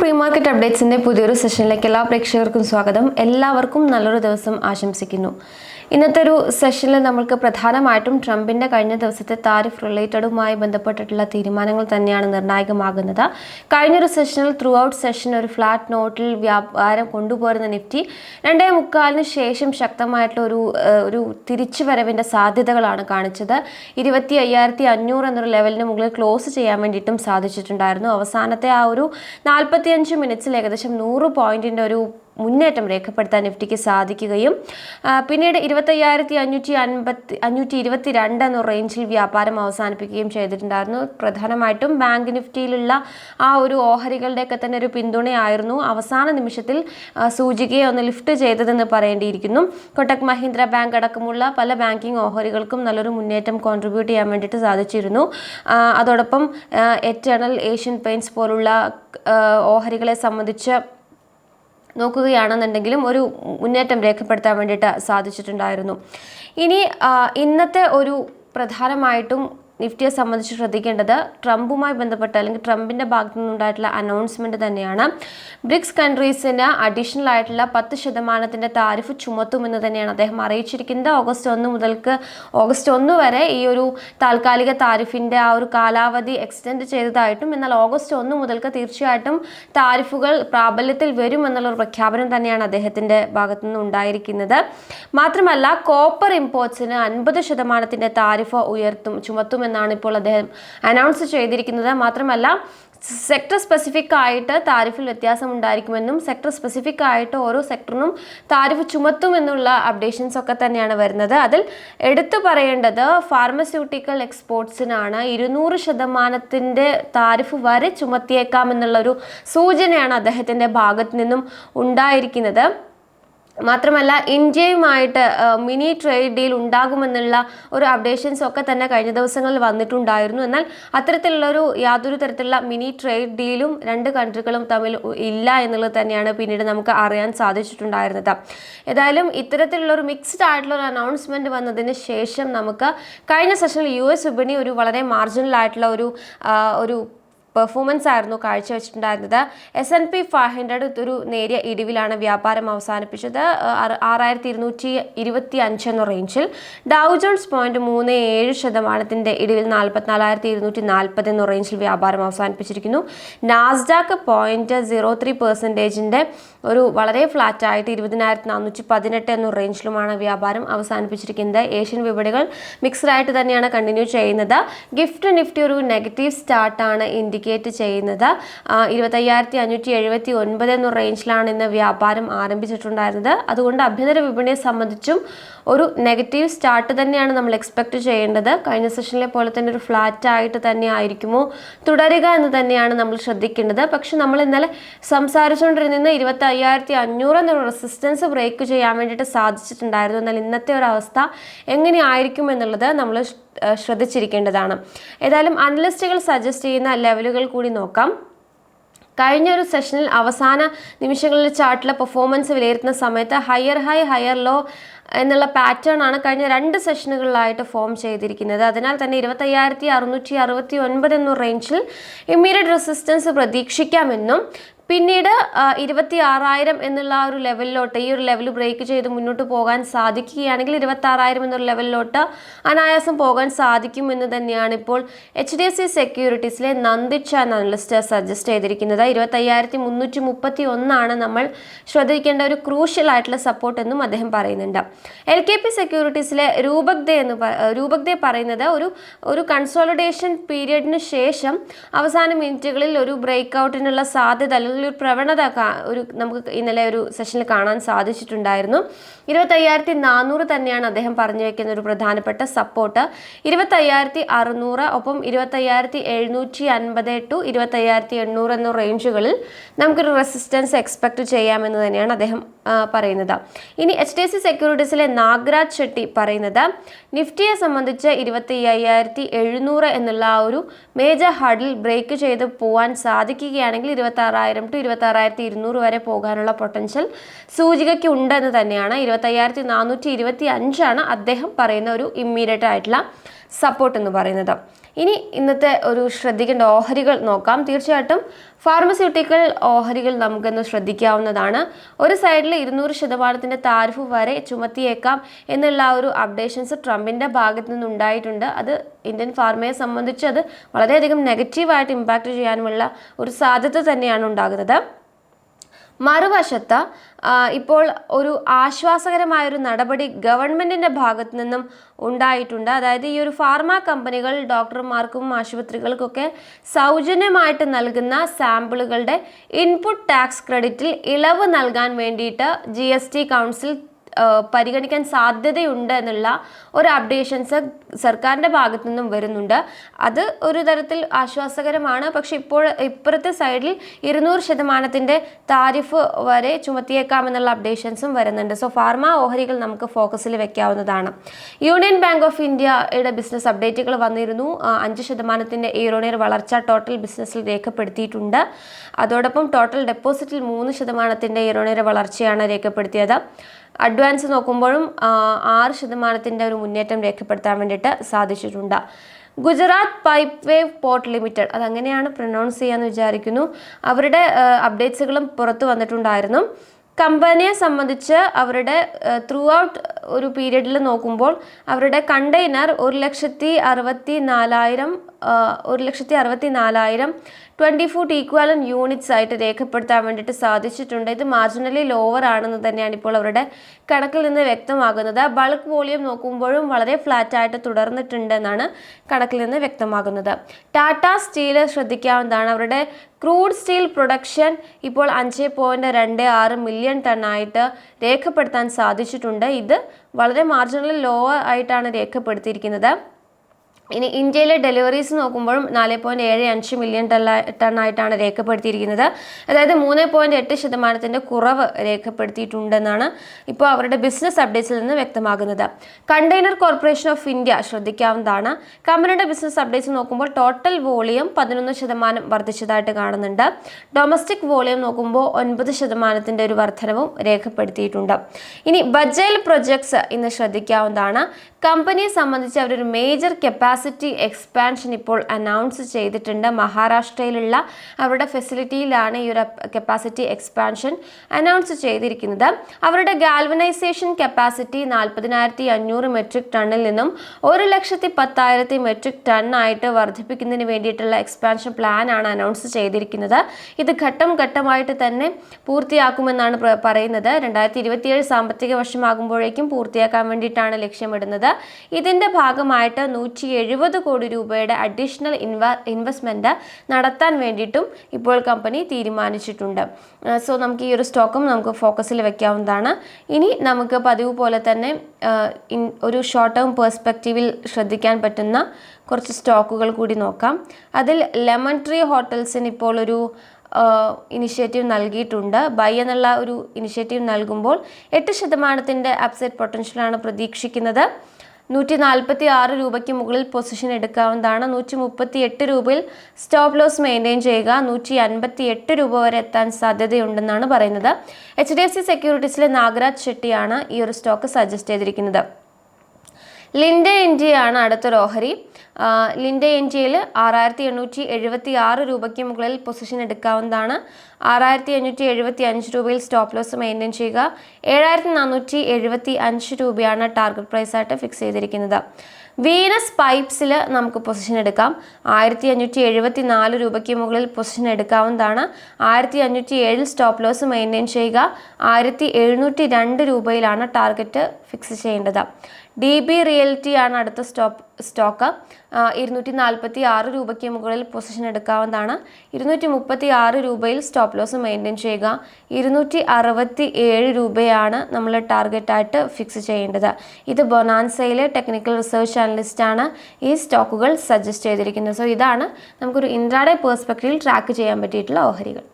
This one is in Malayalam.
പ്രീ മാർക്കറ്റ് അപ്ഡേറ്റ്സിന്റെ പുതിയൊരു സെഷനിലേക്ക് എല്ലാ പ്രേക്ഷകർക്കും സ്വാഗതം. എല്ലാവർക്കും നല്ലൊരു ദിവസം ആശംസിക്കുന്നു. ഇന്നത്തെ ഒരു സെഷനിൽ നമ്മൾക്ക് പ്രധാനമായിട്ടും ട്രംപിന്റെ കഴിഞ്ഞ ദിവസത്തെ താരിഫ് റിലേറ്റഡുമായി ബന്ധപ്പെട്ടിട്ടുള്ള തീരുമാനങ്ങൾ തന്നെയാണ് നിർണായകമാകുന്നത്. കഴിഞ്ഞൊരു സെഷനിൽ ത്രൂ ഔട്ട് സെഷൻ ഒരു ഫ്ലാറ്റ് നോട്ടിൽ വ്യാപാരം കൊണ്ടുപോരുന്ന നിഫ്റ്റി രണ്ടേ മുക്കാലിന് ശേഷം ശക്തമായിട്ടുള്ള ഒരു ഒരു തിരിച്ചുവരവിന്റെ സാധ്യതകളാണ് കാണിച്ചത്. ഇരുപത്തി അയ്യായിരത്തി അഞ്ഞൂറ് എന്നൊരു ലെവലിന് മുകളിൽ ക്ലോസ് ചെയ്യാൻ വേണ്ടിയിട്ടും സാധിച്ചിട്ടുണ്ടായിരുന്നു. അവസാനത്തെ ആ ഒരു നാൽപ്പത്തിയഞ്ച് മിനിറ്റ്സിൽ ഏകദേശം നൂറ് പോയിന്റിന്റെ ഒരു മുന്നേറ്റം രേഖപ്പെടുത്താൻ നിഫ്റ്റിക്ക് സാധിക്കുകയും പിന്നീട് ഇരുപത്തയ്യായിരത്തി അഞ്ഞൂറ്റി അൻപത്തി അഞ്ഞൂറ്റി ഇരുപത്തി രണ്ട് എന്ന റേഞ്ചിൽ വ്യാപാരം അവസാനിപ്പിക്കുകയും ചെയ്തിട്ടുണ്ടായിരുന്നു. പ്രധാനമായിട്ടും ബാങ്ക് നിഫ്റ്റിയിലുള്ള ആ ഒരു ഓഹരികളുടെയൊക്കെ തന്നെ ഒരു പിന്തുണയായിരുന്നു അവസാന നിമിഷത്തിൽ സൂചികയെ ഒന്ന് ലിഫ്റ്റ് ചെയ്തതെന്ന് പറയേണ്ടിയിരിക്കുന്നു. കൊട്ടക് മഹീന്ദ്ര ബാങ്ക് അടക്കമുള്ള പല ബാങ്കിങ് ഓഹരികൾക്കും നല്ലൊരു മുന്നേറ്റം കോൺട്രിബ്യൂട്ട് ചെയ്യാൻ വേണ്ടിയിട്ട് സാധിച്ചിരുന്നു. അതോടൊപ്പം എറ്റേണൽ ഏഷ്യൻ പെയിൻസ് പോലുള്ള ഓഹരികളെ സംബന്ധിച്ച് നോക്കുകയാണെന്നുണ്ടെങ്കിലും ഒരു മുന്നേറ്റം രേഖപ്പെടുത്താൻ വേണ്ടിയിട്ട് സാധിച്ചിട്ടുണ്ടായിരുന്നു. ഇനി ഇന്നത്തെ ഒരു പ്രധാനമായിട്ടും നിഫ്റ്റിയെ സംബന്ധിച്ച് ശ്രദ്ധിക്കേണ്ടത് ട്രംപുമായി ബന്ധപ്പെട്ട് അല്ലെങ്കിൽ ട്രംപിന്റെ ഭാഗത്തു നിന്നുണ്ടായിട്ടുള്ള അനൗൺസ്മെന്റ് തന്നെയാണ്. ബ്രിക്സ് കൺട്രീസിന് അഡീഷണൽ ആയിട്ടുള്ള പത്ത് ശതമാനത്തിന്റെ താരിഫ് ചുമത്തുമെന്ന് തന്നെയാണ് അദ്ദേഹം അറിയിച്ചിരിക്കുന്നത്. ഓഗസ്റ്റ് ഒന്ന് മുതൽക്ക് ഓഗസ്റ്റ് ഒന്ന് വരെ ഈ ഒരു താൽക്കാലിക താരിഫിന്റെ ആ ഒരു കാലാവധി എക്സ്റ്റെൻഡ് ചെയ്തതായിട്ടും എന്നാൽ ഓഗസ്റ്റ് ഒന്ന് മുതൽക്ക് തീർച്ചയായിട്ടും താരിഫുകൾ പ്രാബല്യത്തിൽ വരും എന്നുള്ള ഒരു പ്രഖ്യാപനം തന്നെയാണ് അദ്ദേഹത്തിന്റെ ഭാഗത്തു നിന്ന് ഉണ്ടായിരിക്കുന്നത്. മാത്രമല്ല കോപ്പർ ഇമ്പോർട്ട്സിന് അൻപത് ശതമാനത്തിന്റെ താരിഫ് ഉയർത്തും ചുമത്തുമെന്നാണ് ഇപ്പോൾ അദ്ദേഹം അനൗൺസ് ചെയ്തിരിക്കുന്നത്. മാത്രമല്ല സെക്ടർ സ്പെസിഫിക് ആയിട്ട് താരിഫിൽ വ്യത്യാസം ഉണ്ടായിരിക്കുമെന്നും സെക്ടർ സ്പെസിഫിക് ആയിട്ട് ഓരോ സെക്ടറിനും താരിഫ് ചുമത്തുമെന്നുള്ള അപ്ഡേഷൻസ് ഒക്കെ തന്നെയാണ് വരുന്നത്. അതിൽ എടുത്തു പറയേണ്ടത് ഫാർമസ്യൂട്ടിക്കൽ എക്സ്പോർട്സിനാണ് ഇരുന്നൂറ് ശതമാനത്തിന്റെ താരിഫ് വരെ ചുമത്തിയേക്കാം എന്നുള്ളൊരു സൂചനയാണ് അദ്ദേഹത്തിന്റെ ഭാഗത്ത് നിന്നും ഉണ്ടായിരിക്കുന്നത്. മാത്രമല്ല ഇന്ത്യയുമായിട്ട് മിനി ട്രേഡ് ഡീൽ ഉണ്ടാകുമെന്നുള്ള ഒരു അപ്ഡേഷൻസ് ഒക്കെ തന്നെ കഴിഞ്ഞ ദിവസങ്ങളിൽ വന്നിട്ടുണ്ടായിരുന്നു. എന്നാൽ അത്തരത്തിലുള്ളൊരു യാതൊരു തരത്തിലുള്ള മിനി ട്രേഡ് ഡീലും രണ്ട് കൺട്രികളും തമ്മിൽ ഇല്ല എന്നുള്ളത് തന്നെയാണ് പിന്നീട് നമുക്ക് അറിയാൻ സാധിച്ചിട്ടുണ്ടായിരുന്നത്. ഏതായാലും ഇത്തരത്തിലുള്ള ഒരു മിക്സ്ഡ് ആയിട്ടുള്ള ഒരു അനൗൺസ്മെന്റ് വന്നതിന് ശേഷം നമുക്ക് കഴിഞ്ഞ സെഷനിൽ യു എസ് വിപണി ഒരു വളരെ മാർജിനൽ ആയിട്ടുള്ള ഒരു ഒരു പെർഫോമൻസ് ആയിരുന്നു കാഴ്ചവെച്ചിട്ടുണ്ടായിരുന്നത് S N P five hundred ഒരു നേരിയ ഇടിവിലാണ് വ്യാപാരം അവസാനിപ്പിച്ചത്. ആറ് ആറായിരത്തി ഇരുന്നൂറ്റി ഇരുപത്തി അഞ്ച് എന്ന റേഞ്ചിൽ ഡൗ ജോൺസ് പോയിന്റ് മൂന്ന് ഏഴ് ശതമാനത്തിന്റെ ഇടിവിൽ നാൽപ്പത്തിനാലായിരത്തി ഇരുന്നൂറ്റി നാൽപ്പത് എന്ന റേഞ്ചിൽ വ്യാപാരം അവസാനിപ്പിച്ചിരിക്കുന്നു. നാസ്ഡാക്ക് പോയിന്റ് സീറോ ത്രീ പെർസെന്റേജിന്റെ ഒരു വളരെ ഫ്ലാറ്റ് ആയിട്ട് ഇരുപതിനായിരത്തി നാനൂറ്റി പതിനെട്ട് എന്ന റേഞ്ചിലുമാണ് വ്യാപാരം അവസാനിപ്പിച്ചിരിക്കുന്നത്. ഏഷ്യൻ വിപണികൾ മിക്സ്ഡ് ആയിട്ട് തന്നെയാണ് കണ്ടിന്യൂ ചെയ്യുന്നത്. ഗിഫ്റ്റ് നിഫ്റ്റി ഒരു നെഗറ്റീവ് സ്റ്റാർട്ടാണ് ഇൻഡിക്കേറ്റ് ചെയ്യുന്നത്. ആ, ഇരുപത്തയ്യായിരത്തി അഞ്ഞൂറ്റി എഴുപത്തി ഒൻപത് എന്ന റേഞ്ചിലാണ് ഇന്ന് വ്യാപാരം ആരംഭിച്ചിട്ടുണ്ടായിരുന്നത്. അതുകൊണ്ട് ആഭ്യന്തര വിപണിയെ സംബന്ധിച്ചും ഒരു നെഗറ്റീവ് സ്റ്റാർട്ട് തന്നെയാണ് നമ്മൾ എക്സ്പെക്ട് ചെയ്യേണ്ടത്. കഴിഞ്ഞ സെഷനിലെ പോലെ തന്നെ ഒരു ഫ്ലാറ്റ് ആയിട്ട് തന്നെ ആയിരിക്കുമോ? തുടരുക എന്ന് തന്നെയാണ് നമ്മൾ ശ്രദ്ധിക്കേണ്ടത്. പക്ഷെ നമ്മൾ ഇന്നലെ സംസാരിച്ചുകൊണ്ടിരുന്ന ഇരുപത്തി അയ്യായിരത്തി അഞ്ഞൂറ് എന്നൊരു റെസിസ്റ്റൻസ് ബ്രേക്ക് ചെയ്യാൻ വേണ്ടിയിട്ട് സാധിച്ചിട്ടുണ്ടായിരുന്നു. എന്നാൽ ഇന്നത്തെ ഒരു അവസ്ഥ എങ്ങനെയായിരിക്കും എന്നുള്ളത് നമ്മൾ ശ്രദ്ധിച്ചിരിക്കേണ്ടതാണ്. ഏതായാലും അനലിസ്റ്റുകൾ സജസ്റ്റ് ചെയ്യുന്ന ലെവലുകൾ കൂടി നോക്കാം. കഴിഞ്ഞ ഒരു സെഷനിൽ അവസാന നിമിഷങ്ങളിൽ ചാർട്ടിലെ പെർഫോമൻസ് വിലയിരുത്തുന്ന സമയത്ത് ഹയർ ഹൈ ഹയർ ലോ എന്നുള്ള പാറ്റേൺ ആണ് കഴിഞ്ഞ രണ്ട് സെഷനുകളിലായിട്ട് ഫോം ചെയ്തിരിക്കുന്നത്. അതിനാൽ തന്നെ ഇരുപത്തയ്യായിരത്തി അറുന്നൂറ്റി അറുപത്തി ഒൻപത് എന്ന റേഞ്ചിൽ ഇമ്മീഡിയറ്റ് റെസിസ്റ്റൻസ് പ്രതീക്ഷിക്കാമെന്നും പിന്നീട് ഇരുപത്തി ആറായിരം എന്നുള്ള ആ ഒരു ലെവലിലോട്ട് ഈ ഒരു ലെവൽ ബ്രേക്ക് ചെയ്ത് മുന്നോട്ട് പോകാൻ സാധിക്കുകയാണെങ്കിൽ ഇരുപത്തി ആറായിരം എന്നൊരു ലെവലിലോട്ട് അനായാസം പോകാൻ സാധിക്കുമെന്ന് തന്നെയാണ് ഇപ്പോൾ എച്ച് ഡി എഫ് സി സെക്യൂരിറ്റീസിലെ നന്ദിച്ച അനലിസ്റ്റ് സജസ്റ്റ് ചെയ്തിരിക്കുന്നത്. ഇരുപത്തയ്യായിരത്തി മുന്നൂറ്റി മുപ്പത്തി ഒന്നാണ് നമ്മൾ ശ്രദ്ധിക്കേണ്ട ഒരു ക്രൂഷ്യൽ ആയിട്ടുള്ള സപ്പോർട്ട് എന്നും അദ്ദേഹം പറയുന്നുണ്ട്. എൽ കെ പി സെക്യൂരിറ്റീസിലെ രൂപക് എന്ന് രൂപക് ദേ പറയുന്നത് ഒരു ഒരു കൺസോളിഡേഷൻ പീരിയഡിന് ശേഷം അവസാന മിനിറ്റുകളിൽ ഒരു ബ്രേക്ക് ഔട്ടിനുള്ള സാധ്യത അല്ലെങ്കിൽ ഒരു പ്രവണത ഒരു നമുക്ക് ഇന്നലെ ഒരു സെഷനിൽ കാണാൻ സാധിച്ചിട്ടുണ്ടായിരുന്നു. ഇരുപത്തയ്യായിരത്തി നാനൂറ് തന്നെയാണ് അദ്ദേഹം പറഞ്ഞു വെക്കുന്ന ഒരു പ്രധാനപ്പെട്ട സപ്പോർട്ട് ഇരുപത്തയ്യായിരത്തി അറുന്നൂറ് ഒപ്പം ഇരുപത്തയ്യായിരത്തി എഴുന്നൂറ്റി അൻപത് ടു ഇരുപത്തയ്യായിരത്തി എണ്ണൂറ് എന്ന റേഞ്ചുകളിൽ നമുക്കൊരു റെസിസ്റ്റൻസ് എക്സ്പെക്ട് ചെയ്യാമെന്ന് തന്നെയാണ് അദ്ദേഹം പറയുന്നത്. ഇനി എച്ച് ഡി സി സെക്യൂരിറ്റീസിലെ നാഗരാജ് ഷെട്ടി പറയുന്നത് നിഫ്റ്റിയെ സംബന്ധിച്ച് ഇരുപത്തി അയ്യായിരത്തി എഴുന്നൂറ് എന്നുള്ള ആ ഒരു മേജർ ഹഡിൽ ബ്രേക്ക് ചെയ്ത് പോകാൻ സാധിക്കുകയാണെങ്കിൽ ഇരുപത്തി ആറായിരം ടു ഇരുപത്തി ആറായിരത്തി ഇരുന്നൂറ് വരെ പോകാനുള്ള പൊട്ടൻഷ്യൽ സൂചികയ്ക്ക് ഉണ്ടെന്ന് തന്നെയാണ്. ഇരുപത്തയ്യായിരത്തി നാനൂറ്റി ഇരുപത്തി അഞ്ചാണ് അദ്ദേഹം പറയുന്ന ഒരു ഇമ്മീഡിയറ്റ് ആയിട്ടുള്ള സപ്പോർട്ട് എന്ന് പറയുന്നത്. ഇനി ഇന്നത്തെ ഒരു ശ്രദ്ധിക്കേണ്ട ഓഹരികൾ നോക്കാം. തീർച്ചയായിട്ടും ഫാർമസ്യൂട്ടിക്കൽ ഓഹരികൾ നമുക്കൊന്ന് ശ്രദ്ധിക്കാവുന്നതാണ്. ഒരു സൈഡിൽ ഇരുന്നൂറ് ശതമാനത്തിന്റെ താരിഫ് വരെ ചുമത്തിയേക്കാം എന്നുള്ള ഒരു അപ്ഡേഷൻസ് ട്രംപിന്റെ ഭാഗത്തു നിന്നുണ്ടായിട്ടുണ്ട് അത് ഇന്ത്യൻ ഫാർമയെ സംബന്ധിച്ച് അത് വളരെയധികം നെഗറ്റീവായിട്ട് ഇമ്പാക്റ്റ് ചെയ്യാനുമുള്ള ഒരു സാധ്യത തന്നെയാണ് ഉണ്ടാകുന്നത്. മറുവശത്ത് ഇപ്പോൾ ഒരു ആശ്വാസകരമായൊരു നടപടി ഗവൺമെന്റിന്റെ ഭാഗത്തു നിന്നും ഉണ്ടായിട്ടുണ്ട്. അതായത് ഈ ഒരു ഫാർമ കമ്പനികൾ ഡോക്ടർമാർക്കും ആശുപത്രികൾക്കൊക്കെ സൗജന്യമായിട്ട് നൽകുന്ന സാമ്പിളുകളുടെ ഇൻപുട്ട് ടാക്സ് ക്രെഡിറ്റിൽ ഇളവ് നൽകാൻ വേണ്ടിയിട്ട് ജി കൗൺസിൽ പരിഗണിക്കാൻ സാധ്യതയുണ്ട് എന്നുള്ള ഒരു അപ്ഡേഷൻസ് സർക്കാരിന്റെ ഭാഗത്തു നിന്നും വരുന്നുണ്ട്. അത് ഒരു തരത്തിൽ ആശ്വാസകരമാണ്. പക്ഷെ ഇപ്പോൾ ഇപ്പുറത്തെ സൈഡിൽ ഇരുന്നൂറ് ശതമാനത്തിന്റെ താരിഫ് വരെ ചുമത്തിയേക്കാമെന്നുള്ള അപ്ഡേഷൻസും വരുന്നുണ്ട്. സോ ഫാർമ ഓഹരികൾ നമുക്ക് ഫോക്കസിൽ വെക്കാവുന്നതാണ്. യൂണിയൻ ബാങ്ക് ഓഫ് ഇന്ത്യയുടെ ബിസിനസ് അപ്ഡേറ്റുകൾ വന്നിരുന്നു. അഞ്ച് ശതമാനത്തിന്റെ ഇയറോണിയർ വളർച്ച ടോട്ടൽ ബിസിനസ്സിൽ രേഖപ്പെടുത്തിയിട്ടുണ്ട്. അതോടൊപ്പം ടോട്ടൽ ഡെപ്പോസിറ്റിൽ മൂന്ന് ശതമാനത്തിന്റെ ഇയറോണിയർ വളർച്ചയാണ് രേഖപ്പെടുത്തിയത്. അഡ്വാൻസ് നോക്കുമ്പോഴും ആറ് ശതമാനത്തിന്റെ ഒരു മുന്നേറ്റം രേഖപ്പെടുത്താൻ വേണ്ടിയിട്ട് സാധിച്ചിട്ടുണ്ട്. Gujarat Pipavav port limited അതങ്ങനെയാണ് പ്രൊനൗൺസ് ചെയ്യാമെന്ന് വിചാരിക്കുന്നു. അവരുടെ അപ്ഡേറ്റ്സുകളും പുറത്തു വന്നിട്ടുണ്ടായിരുന്നു. കമ്പനിയെ സംബന്ധിച്ച് അവരുടെ ത്രൂ ഔട്ട് ഒരു പീരീഡിൽ നോക്കുമ്പോൾ അവരുടെ കണ്ടെയ്നർ ഒരു ലക്ഷത്തി അറുപത്തി നാലായിരം ഒരു ലക്ഷത്തി അറുപത്തി നാലായിരം ട്വന്റി ഫുട്ട് ഈക്വാലൻ യൂണിറ്റ്സ് ആയിട്ട് രേഖപ്പെടുത്താൻ വേണ്ടിയിട്ട് സാധിച്ചിട്ടുണ്ട്. ഇത് മാർജിനലി ലോവർ ആണെന്ന് തന്നെയാണ് ഇപ്പോൾ അവരുടെ കണക്കിൽ നിന്ന് വ്യക്തമാകുന്നത്. ബൾക്ക് വോളിയം നോക്കുമ്പോഴും വളരെ ഫ്ലാറ്റ് ആയിട്ട് തുടർന്നിട്ടുണ്ട് എന്നാണ് കണക്കിൽ നിന്ന് വ്യക്തമാകുന്നത്. ടാറ്റ സ്റ്റീൽ ശ്രദ്ധിക്കാവുന്നതാണ്. അവരുടെ ക്രൂഡ് സ്റ്റീൽ പ്രൊഡക്ഷൻ ഇപ്പോൾ അഞ്ച് പോയിന്റ് രണ്ട് ആറ് മില്യൺ ടൺ ആയിട്ട് രേഖപ്പെടുത്താൻ സാധിച്ചിട്ടുണ്ട്. ഇത് വളരെ മാർജിനലി ലോ ആയിട്ടാണ് രേഖപ്പെടുത്തിയിരിക്കുന്നത്. ഇനി ഇന്ത്യയിലെ ഡെലിവറീസ് നോക്കുമ്പോഴും നാല് പോയിന്റ് ഏഴ് അഞ്ച് മില്യൺ ടൺ ആയിട്ടാണ് രേഖപ്പെടുത്തിയിരിക്കുന്നത്. അതായത് മൂന്ന് പോയിന്റ് എട്ട് ശതമാനത്തിന്റെ കുറവ് രേഖപ്പെടുത്തിയിട്ടുണ്ടെന്നാണ് ഇപ്പോൾ അവരുടെ ബിസിനസ് അപ്ഡേറ്റ്സിൽ നിന്ന് വ്യക്തമാകുന്നത്. കണ്ടെയ്നർ കോർപ്പറേഷൻ ഓഫ് ഇന്ത്യ ശ്രദ്ധിക്കാവുന്നതാണ്. കമ്പനിയുടെ ബിസിനസ് അപ്ഡേറ്റ്സ് നോക്കുമ്പോൾ ടോട്ടൽ വോളിയം പതിനൊന്ന് ശതമാനം വർദ്ധിച്ചതായിട്ട് കാണുന്നുണ്ട്. ഡൊമസ്റ്റിക് വോളിയം നോക്കുമ്പോൾ ഒൻപത് ശതമാനത്തിന്റെ ഒരു വർധനവും രേഖപ്പെടുത്തിയിട്ടുണ്ട്. ഇനി ബജേൽ പ്രൊജക്ട്സ് ഇന്ന് ശ്രദ്ധിക്കാവുന്നതാണ്. കമ്പനിയെ സംബന്ധിച്ച് അവരൊരു മേജർ കപ്പാസിറ്റി എക്സ്പാൻഷൻ ഇപ്പോൾ അനൗൺസ് ചെയ്തിട്ടുണ്ട്. മഹാരാഷ്ട്രയിലുള്ള അവരുടെ ഫെസിലിറ്റിയിലാണ് ഈ ഒരു കപ്പാസിറ്റി എക്സ്പാൻഷൻ അനൗൺസ് ചെയ്തിരിക്കുന്നത്. അവരുടെ ഗാൽവനൈസേഷൻ കപ്പാസിറ്റി നാൽപ്പതിനായിരത്തി അഞ്ഞൂറ് മെട്രിക് ടണ്ണിൽ നിന്നും ഒരു ലക്ഷത്തി പത്തായിരത്തി മെട്രിക് ടണ്ണായിട്ട് വർദ്ധിപ്പിക്കുന്നതിന് വേണ്ടിയിട്ടുള്ള എക്സ്പാൻഷൻ ആണ് അനൗൺസ് ചെയ്തിരിക്കുന്നത്. ഇത് ഘട്ടം ഘട്ടമായിട്ട് തന്നെ പൂർത്തിയാക്കുമെന്നാണ് പറയുന്നത്. രണ്ടായിരത്തി ഇരുപത്തിയേഴ് സാമ്പത്തിക വർഷമാകുമ്പോഴേക്കും പൂർത്തിയാക്കാൻ വേണ്ടിയിട്ടാണ് ലക്ഷ്യമിടുന്നത്. ഇതിന്റെ ഭാഗമായിട്ട് നൂറ്റി എഴുപത് കോടി രൂപയുടെ അഡീഷണൽ ഇൻവ ഇൻവെസ്റ്റ്മെന്റ് നടത്താൻ വേണ്ടിയിട്ടും ഇപ്പോൾ കമ്പനി തീരുമാനിച്ചിട്ടുണ്ട്. സോ നമുക്ക് ഈ ഒരു സ്റ്റോക്കും നമുക്ക് ഫോക്കസിൽ വെക്കാവുന്നതാണ്. ഇനി നമുക്ക് പതിവ് പോലെ തന്നെ ഒരു ഷോർട്ട് ടേം പേഴ്സ്പെക്റ്റീവിൽ ശ്രദ്ധിക്കാൻ പറ്റുന്ന കുറച്ച് സ്റ്റോക്കുകൾ കൂടി നോക്കാം. അതിൽ ലെമൺ ട്രീ ഹോട്ടൽസിന് ഇപ്പോൾ ഒരു ഇനിഷ്യേറ്റീവ് നൽകിയിട്ടുണ്ട്. ബൈ എന്നുള്ള ഒരു ഇനിഷ്യേറ്റീവ് നൽകുമ്പോൾ എട്ട് ശതമാനത്തിന്റെ അപ്സെറ്റ് പൊട്ടൻഷ്യലാണ് പ്രതീക്ഷിക്കുന്നത്. നൂറ്റി നാൽപ്പത്തി ആറ് രൂപയ്ക്ക് മുകളിൽ പൊസിഷൻ എടുക്കാവുന്നതാണ്. നൂറ്റി മുപ്പത്തി എട്ട് രൂപയിൽ സ്റ്റോപ്പ് ലോസ് മെയിന്റെയിൻ ചെയ്യുക നൂറ്റി അൻപത്തി എട്ട് രൂപ വരെ എത്താൻ സാധ്യതയുണ്ടെന്നാണ് പറയുന്നത്. എച്ച് ഡി എഫ് സി സെക്യൂരിറ്റീസിലെ നാഗരാജ് ഷെട്ടിയാണ് ഈ ഒരു സ്റ്റോക്ക് സജസ്റ്റ് ചെയ്തിരിക്കുന്നത്. ലിൻഡെ ഇന്ത്യയാണ് അടുത്തൊരു ഓഹരി. എൻ ജിയിൽ ആറായിരത്തി എണ്ണൂറ്റി എഴുപത്തി ആറ് രൂപയ്ക്ക് മുകളിൽ പൊസിഷൻ എടുക്കാവുന്നതാണ്. ആറായിരത്തി അഞ്ഞൂറ്റി എഴുപത്തി അഞ്ച് രൂപയിൽ സ്റ്റോപ്പ് ലോസ് മെയിന്റെയിൻ ചെയ്യുക. ഏഴായിരത്തി നാനൂറ്റി എഴുപത്തി അഞ്ച് രൂപയാണ് ടാർഗറ്റ് പ്രൈസ് ആയിട്ട് ഫിക്സ് ചെയ്തിരിക്കുന്നത്. വീനസ് പൈപ്സിൽ നമുക്ക് പൊസിഷൻ എടുക്കാം. ആയിരത്തി അഞ്ഞൂറ്റി എഴുപത്തി നാല് രൂപയ്ക്ക് മുകളിൽ പൊസിഷൻ എടുക്കാവുന്നതാണ്. ആയിരത്തി അഞ്ഞൂറ്റി ഏഴിൽ സ്റ്റോപ്പ് ലോസ് മെയിന്റെയിൻ ചെയ്യുക. ആയിരത്തി എഴുന്നൂറ്റി രണ്ട് രൂപയിലാണ് ടാർഗറ്റ് ഫിക്സ് ചെയ്യേണ്ടത്. ഡി ബി റിയൽറ്റി ആണ് അടുത്ത സ്റ്റോപ്പ് സ്റ്റോക്ക്. ഇരുന്നൂറ്റി നാൽപ്പത്തി ആറ് രൂപയ്ക്ക് മുകളിൽ പൊസിഷൻ എടുക്കാവുന്നതാണ്. ഇരുന്നൂറ്റി മുപ്പത്തി ആറ് രൂപയിൽ സ്റ്റോപ്പ് ലോസ് മെയിന്റെയിൻ ചെയ്യുക. ഇരുന്നൂറ്റി അറുപത്തി ഏഴ് രൂപയാണ് നമ്മൾ ടാർഗറ്റായിട്ട് ഫിക്സ് ചെയ്യേണ്ടത്. ഇത് ബൊനാൻസയിലെ ടെക്നിക്കൽ റിസർച്ച് അനലിസ്റ്റാണ് ഈ സ്റ്റോക്കുകൾ സജസ്റ്റ് ചെയ്തിരിക്കുന്നത്. സോ ഇതാണ് നമുക്കൊരു ഇൻട്രാഡേ പേഴ്സ്പെക്റ്റീവിൽ ട്രാക്ക് ചെയ്യാൻ പറ്റിയിട്ടുള്ള ഓഹരികൾ.